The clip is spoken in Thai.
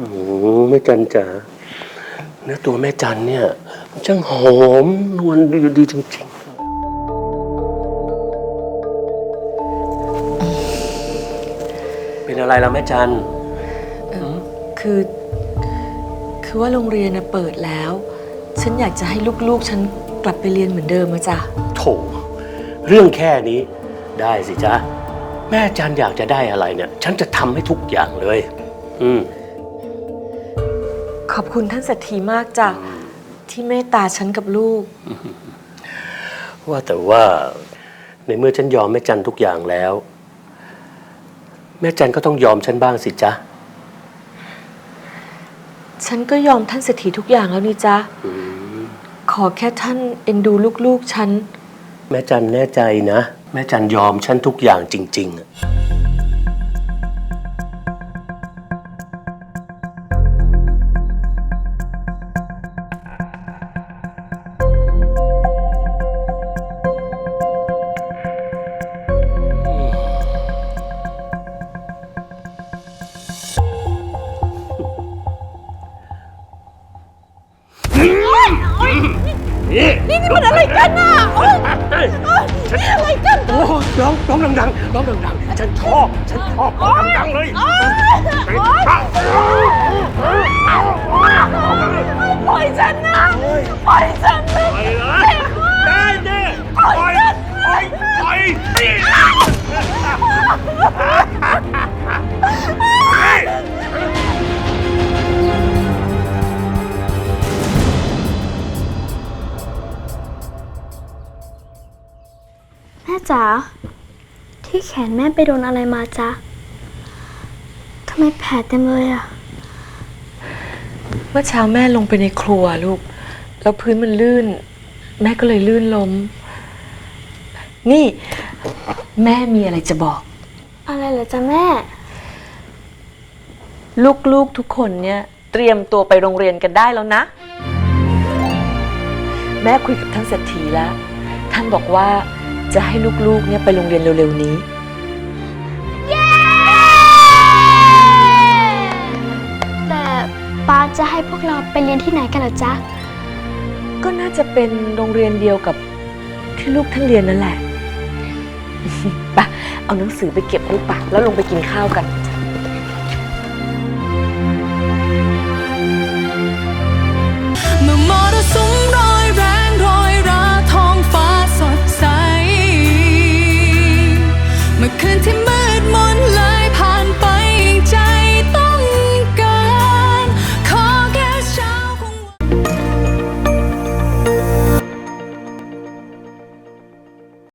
โอ้โหแม่จันจ๋าเนื้อตัวแม่จันเนี่ยมันช่างหอมนวลดีดีจริงๆ เป็นอะไรล่ะแม่จันคือ คือว่าโรงเรียนน่ะเปิดแล้ว ฉันอยากจะให้ลูกๆ ฉันกลับไปเรียนเหมือนเดิมมาจ้ะโถเรื่องแค่นี้ได้สิจ๊ะ แม่จันอยากจะได้อะไรเนี่ย ฉันจะทำให้ทุกอย่างเลย อืมข อบคุณท่านเศรษฐีมากจ้ะที่เมตตาฉันกับลูก ว่าแต่ว่าในเมื่อฉันยอมแม่จันทุกอย่างแล้ว แม่จันก็ต้องยอมฉันบ้างสิจ๊ะ ฉันก็ยอมท่านเศรษฐีทุกอย่างแล้วนี่จ๊ะอืมขอแค่ท่านเอ็นดูลูกๆฉัน แม่จันแน่ใจนะ แม่จันยอมฉันทุกอย่างจริง ๆ อะนี่มันอะไรกันน่ะโอ๊ยฉันอะไรกันโอ้ร้องร้องดังๆร้องดังๆฉันชอบฉันชอบร้องดังๆเลยฉันชอบปล่อยฉันนะปล่อยฉัน ม่จ๋าที่แขนแม่ไปโดนอะไรมาจ๊ะทำไมแผลเต็มเลยอะเมื่อเช้าแม่ลงไปในครัวลูก แล้วพื้นมันลื่น แม่ก็เลยลื่นล้ม นี่ แม่มีอะไรจะบอก อะไรเหรอจ๊ะแม่ ลูกๆทุกคนเนี่ยเตรียมตัวไปโรงเรียนกันได้แล้วนะ แม่คุยกับท่านเศรษฐีแล้ว ท่านบอกว่า จะให้ลูกๆเนี่ยไปโรงเรียนเร็วๆนี้แต่ป้าจะให้พวกเราไปเรียนที่ไหนกันเหรอจ๊ะ ก็น่าจะเป็นโรงเรียนเดียวกับที่ลูกท่านเรียนนั่นแหละ ไปะเอาหนังสือไปเก็บลูกปะแล้วลงไปกินข้าวกัน